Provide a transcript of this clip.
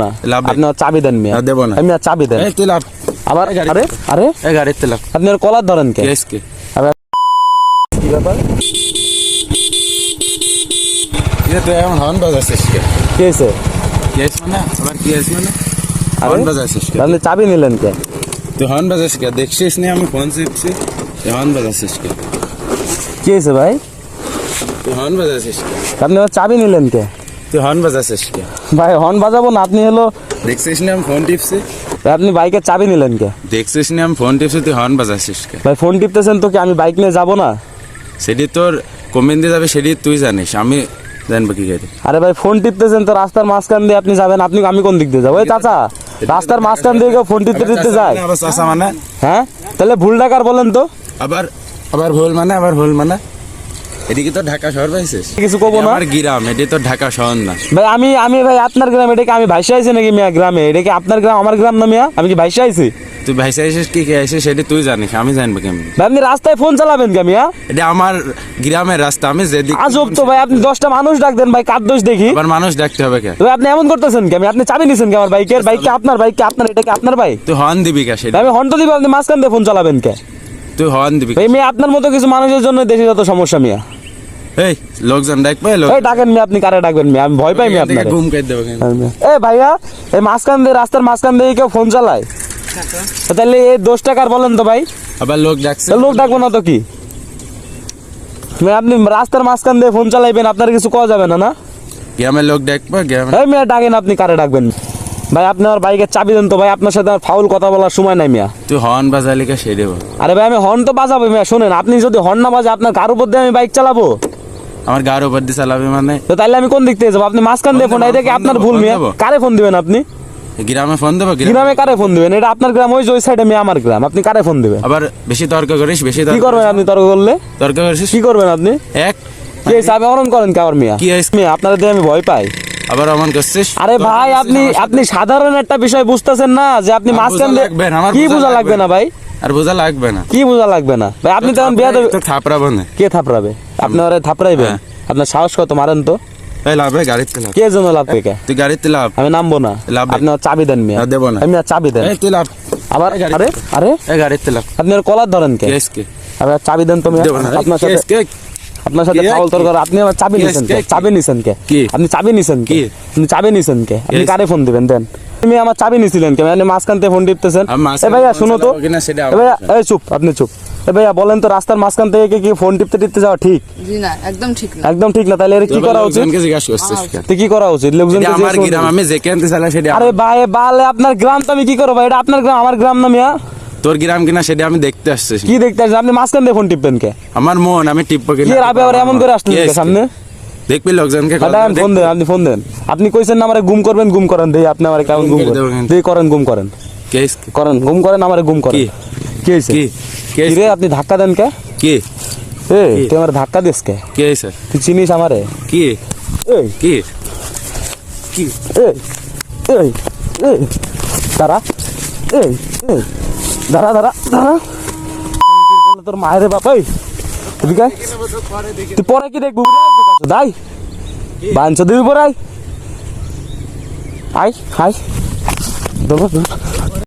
না। লাভ আপনি আমার চাবি দেন মিয়া। না, দেবো না। আমি আর চাবি দেন। এই তুই লাভ। আবার এই গাড়ি- আরে আরে? এই গাড়িতে লাভ। আপনি আর কলার ধরেন কে? কেস কে? কি ব্যাপার? কি রে, তুই এমন হর্ন বাজাচ্ছিস কে? কি হয়েছে কেস মানে? আবার কেস মানে? আরে? হর্ন বাজাচ্ছিস কে? আপনি চাবি নিলেন কে? তুই হর্ন বাজাচ্ছিস কে? দেখছিস নি আমি ফোন শিখছি তুই হর্ন বাজাচ্ছিস কে? কি হয়েছে ভাই? তুই হর্ন বাজাচ্ছিস কে? আপনি আমার চাবি নিলেন কে? তুই হর্ন বাজাচ্ছিস কে? ভাই হর্ন বাজাবো না আপনি হলো দেখছিস নি আমি ফোন টিপছি? আপনি বাইকের চাবি নিলেন কে? দেখছিস নি আমি ফোন টিপছি তুই হর্ন বাজাচ্ছিস কে? ভাই ফোন টিপতেছেন তো কি আমি বাইক নিয়ে যাব না? সেটি তোর কমেন্ট যাবে সেটি তুই জানিস আমি জানব কি করে। আরে ভাই ফোন টিপতেছেন তো রাস্তার মাঝখান দিয়ে আপনি যাবেন আপনি আমি কোন দিক দিয়ে যাব? ওই চাচা রাস্তার মাঝখান দিয়ে কেউ ফোন টিপতে টিপতে যায়? আবার চাষা মানে? হ্যাঁ? তাহলে ভুল ডাকার বলেন তো। আবার আবার ভুল মানে আবার ভুল মানে? এদিকে তো ঢাকা শহর পাইছিস? কিছু কবো না। আমার গ্রাম এটি তো ঢাকা শহর না। ভাই আমি আমি ভাই আপনার গ্রাম এটাকে আমি ভাইসা আইছি নাকি মিয়া গ্রামে? এটা কি আপনার গ্রাম আমার গ্রাম না মিয়া? আমি কি ভাইসা আইছি? তুই ভাইসা এসেছিস কি সেটি তুই জানিস আমি জানব কেমন। ভাই আপনি রাস্তায় ফোন চালাবেন কে মিয়া? এটা আমার গ্রামের রাস্তা আমি যেদিক আজব তো ভাই আপনি দশটা মানুষ ডাক দেন ভাই কার দোষ দেখি? আবার মানুষ ডাকতে হবে কে? ভাই আপনি এমন করতেছেন কি? আমি আপনি চাবি নিছেন কি আমার বাইকের? বাইক আপনার বাইক কি আপনার এটা কি আপনার বাইক তুই হর্ন দিবি কে সেটা? আমি হন্ট দিব আপনি মাঝখান দিয়ে ফোন চালাবেন কে? তুই হর্ন দিবি। ভাই মিয়া আপনার মতো কিছু মানুষের জন্য দেশে যত সমস্যা মিয়া। এই লোকজন ডাকবে লোক এই ডাকেন মিয়া আপনি কারে ডাকবেন মিয়া? আমি ভয় পাই মিয়া আপনার। ঘুম কেটে দেবো কেন? এ ভাইয়া এই মাঝখান দিয়ে রাস্তার মাঝখান দিয়ে কেউ ফোন চালায়? তো তাহলে এই দোষ টাকার বলেন তো ভাই। আবার লোক ডাকছে। লোক ডাকবো না তো কি? আপনি রাস্তার মাঝখান দিয়ে ফোন চালাইবেন আপনার কিছু কওয়া যাবে না না? গ্রামের লোক ডাকবে গ্রামের এই মিয়া ডাকেন আপনি কারে ডাকবেন? ভাই আপনি আমার বাইকের চাবি দেন তো ভাই আপনার সাথে আমার ফাউল কথা বলার সময় নাই মিয়া। তুই হর্ন বাজালি কে সেরে বল আরে ভাই আমি হর্ন তো বাজাবো মিয়া শোনেন আপনি যদি হর্ন না বাজে আপনার কার উপর দিয়ে আমি বাইক চালাবো? আমার গার উপর দিয়ে চালাবি মানে? তো তাইলে আমি কোন দিক থেকে যাব? আপনি মাঝখান দিয়ে ফোন এটা কি আপনার ভুল মিয়া। কারে ফোন দিবেন আপনি? গ্রামে ফোন দেবো গ্রামে? কারে ফোন দিবেন? এটা আপনার গ্রাম ওই যে ওই সাইডে মিয়া আমার গ্রাম। আপনি কারে ফোন দিবেন? আবার বেশি তর্ক করিস বেশি কি করবেন আপনি তর্ক করলে? তর্ক করিস? কি করবেন আপনি? এক। কি চাবি অরণ করেন কাবার মিয়া? কি? মিয়া আপনাদের দিয়ে আমি ভয় পাই। আবার অমন করছিস আরে ভাই আপনি আপনি সাধারণ একটা বিষয় বুঝতেছেন না যে আপনি মাঝখান দিয়ে আমার কি বোঝা লাগবে না ভাই? আর বোঝা লাগবে না। কি বোঝা লাগবে না? ভাই আপনি তখন বিয়া দেবে তো না। কে থাপড়াবে? আপনি ওরে থাপড়াইবেন? হ্যাঁ। আপনার সাহস কত? মারেন তো। কে জন্য লাভ কে? তুই গাড়িতে লাভ। আমি নামবো না। আপনি চাবি দেন মিয়া। দেবো না। আমি চাবি দেন। তুই লাভ। আবার আরে আরে। গাড়িতে লাভ। আপনি কলার ধরেন কে? চাবি দেন তো আপনার সাথে আপনার সাথে কি? ফাউল তর্ক আপনি আমার চাবি নিছেন কে? চাবি নিছেন কে? আপনি চাবি নিছেন কে? আপনি চাবি নিছেন কে? আপনি কারে ফোন দিবেন? দেন। তুমি আমার চাবি নিছিলেন কে? মানে মাঝখান থেকে ফোন টিপতেছেন। এ ভাইয়া শুনো তো। এ ভাইয়া এই চুপ আপনি চুপ। এ ভাইয়া বলেন তো রাস্তার মাঝখান থেকে কি- কি ফোন টিপতে টিপতে যাওয়া ঠিক? জি না একদম ঠিক না। একদম ঠিক না তাহলে এর কি করা উচিত? লোকজনকে জিজ্ঞাসা করছিস? কি করা উচিত? লোকজন এটা আমার গ্রাম আমি যেখানে চালাই সেটা আরে ভাই বালে আপনার গ্রাম তো আমি কি করব? এটা আপনার গ্রাম আমার গ্রাম না মিয়া? তোর গ্রাম কিনা সেটা আমি দেখতে আসছি। কি দেখতে আসছেন? আপনি মাঝখান দিয়ে ফোন টিপবেন কে? আমার মন আমি টিপবো কিনা? রাবে আবার এমন করে আসলেন সামনে? দেখবি লোকজনকে ফোন দেন আপনি ফোন দেন। আপনি কইছেন না আমারে গুম করবেন গুম করেন। দেই আপনি আমারে কেমন গুম করেন? দেই করেন গুম করেন। কেস করেন গুম করেন আমারে গুম করেন। কি? কি হইছে? কি? রে আপনি ধাক্কা দেন কে? কি? এ তুই আমার ধাক্কা দিস কে? কি হয়েছে তুই চিনিস আমারে? কি? এই। কি? কি এই এই এই দাঁড়া। এই এই। দাঁড়া দাঁড়া দাঁড়া। তোর মায়ের বাপাই তুই কে। তুই পরে কি দেখবি? দাই বাঞ্চ দিবি পরে আই আই দেবো দেবো